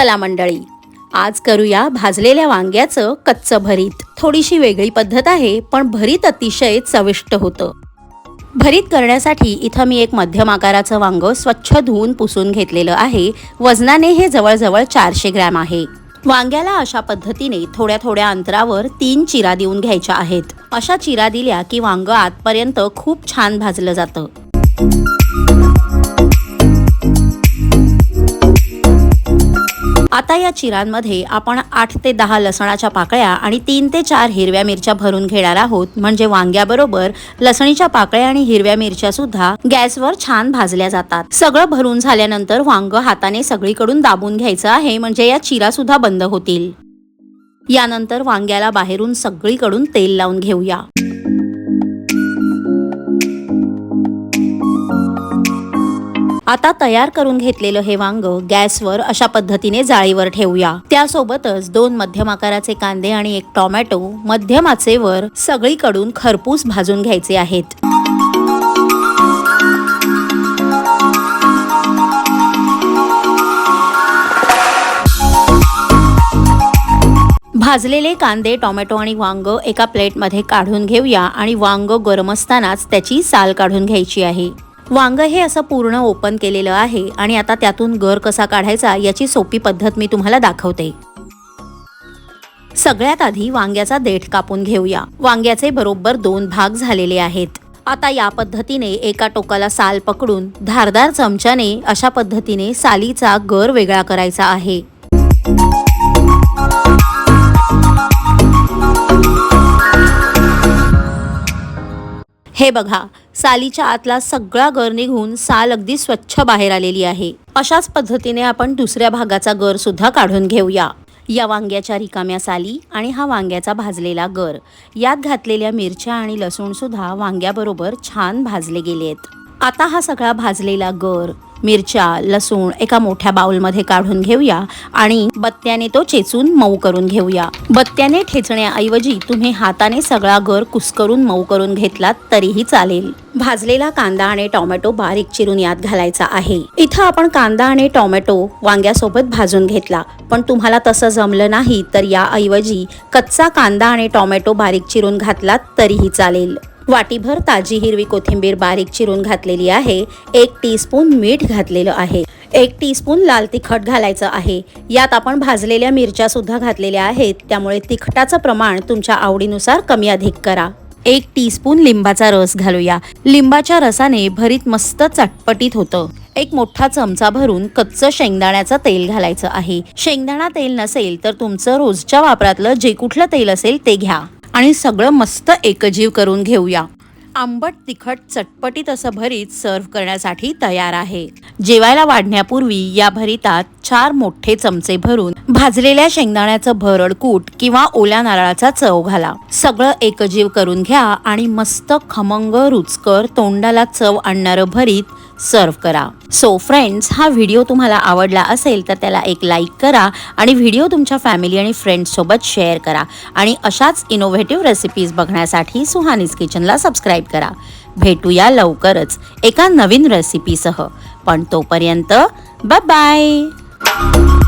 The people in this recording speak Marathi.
चला मंडळी आज करूया भाजलेल्या वांग्याचं कच्चं भरीत. थोडीशी वेगळी पद्धत आहे पण भरीत अतिशय चविष्ट होतं. भरीत करण्यासाठी इथं मी एक मध्यम आकाराचं वांग स्वच्छ धुवून पुसून घेतलेलं आहे. वजनाने हे जवळजवळ चारशे ग्रॅम आहे. वांग्याला अशा पद्धतीने थोड्या थोड्या अंतरावर तीन चिरा देऊन घ्यायच्या आहेत. अशा चिरा दिल्या की वांग आतपर्यंत खूप छान भाजलं जातं. आता या चिरांमध्ये आपण आठ ते दहा लसणाच्या पाकळ्या आणि तीन ते चार हिरव्या मिरच्या भरून घेणार आहोत. म्हणजे वांग्याबरोबर लसणीच्या पाकळ्या आणि हिरव्या मिरच्या सुद्धा गॅसवर छान भाजल्या जातात. सगळं भरून झाल्यानंतर वांग हाताने सगळीकडून दाबून घ्यायचं आहे. म्हणजे या चिरा सुद्धा बंद होतील. यानंतर वांग्याला बाहेरून सगळीकडून तेल लावून घेऊया. आता तयार करून घेतलेलं हे वांग गॅसवर अशा पद्धतीने जाळीवर ठेवूया. त्यासोबतच दोन मध्यम आकाराचे कांदे आणि एक टोमॅटो मध्यम आचेवर सगळीकडून खरपूस भाजून घ्यायचे आहेत. भाजलेले कांदे टोमॅटो आणि वांग एका प्लेटमध्ये काढून घेऊया आणि वांग गरम असतानाच त्याची साल काढून घ्यायची आहे. वांग हे असं पूर्ण ओपन केलेलं आहे आणि आता त्यातून गर कसा काढायचा याची सोपी पद्धत मी तुम्हाला दाखवते. सगळ्यात आधी वांग्याचा देठ कापून घेऊया. वांग्याचे बरोबर दोन भाग झालेले आहेत. आता या पद्धतीने एका टोकाला साल पकडून धारदार चमच्याने अशा पद्धतीने सालीचा गर वेगळा करायचा आहे. हे बघा सालीच्या आतला सगळा गर निघून साल अगदी स्वच्छ बाहेर आलेली आहे. अशाच पद्धतीने आपण दुसऱ्या भागाचा गर सुद्धा काढून घेऊया. या वांग्याच्या रिकाम्या साली आणि हा वांग्याचा भाजलेला गर. यात घातलेल्या मिरच्या आणि लसूण सुद्धा वांग्याबरोबर छान भाजले गेलेत. आता हा सगळा भाजलेला गर मिरच्या लसूण एका मोठ्या बाउलमध्ये काढून घेऊया आणि बत्त्याने तो चेचून मऊ करून घेऊया. बत्त्याने ठेचण्याऐवजी तुम्ही हाताने सगळा गर कुस्करून मऊ करून घेतलात तरीही चालेल. भाजलेला कांदा आणि टोमॅटो बारीक चिरून यात घालायचा आहे. इथं आपण कांदा आणि टोमॅटो वांग्यासोबत भाजून घेतला. पण तुम्हाला तसं जमलं नाही तर याऐवजी कच्चा कांदा आणि टोमॅटो बारीक चिरून घातलात तरीही चालेल. वाटीभर ताजी हिरवी कोथिंबीर बारीक चिरून घातलेली आहे. एक टीस्पून मीठ घातलेलं आहे. एक टीस्पून लाल तिखट घालायचं आहे. यात आपण भाजलेल्या मिरच्या सुद्धा घातलेल्या आहेत. त्यामुळे तिखटाचं प्रमाण तुमच्या आवडीनुसार कमी अधिक करा. एक टीस्पून लिंबाचा रस घालूया. लिंबाच्या रसाने भरीत मस्त चटपटीत होतं. एक मोठा चमचा भरून कच्चं शेंगदाण्याचं तेल घालायचं आहे. शेंगदाणा तेल नसेल तर तुमचं रोजच्या वापरातलं जे कुठलं तेल असेल ते घ्या. आणि सगळं मस्त एकजीव करून घेऊया. आंबट तिखट चटपटीत असं भरीत सर्व करण्यासाठी तयार आहे. जेवायला वाढण्यापूर्वी या भरीतात चार मोठे चमचे भरून भाजलेल्या शेंगदाण्याचं भरड कूट किंवा ओल्या नारळाचा चव घाला. सगळं एकजीव करून घ्या आणि मस्त खमंग रुचकर तोंडाला चव आणणारं भरीत सर्व करा. सो फ्रेंड्स हा व्हिडिओ तुम्हाला आवडला असेल तर त्याला एक लाईक करा आणि व्हिडिओ तुमच्या फॅमिली आणि फ्रेंड्ससोबत शेअर करा. आणि अशाच इनोव्हेटिव्ह रेसिपीज बघण्यासाठी सुहानीज किचनला सबस्क्राईब करा. भेटूया लवकरच एका नवीन रेसिपीसह पण तोपर्यंत बाय बाय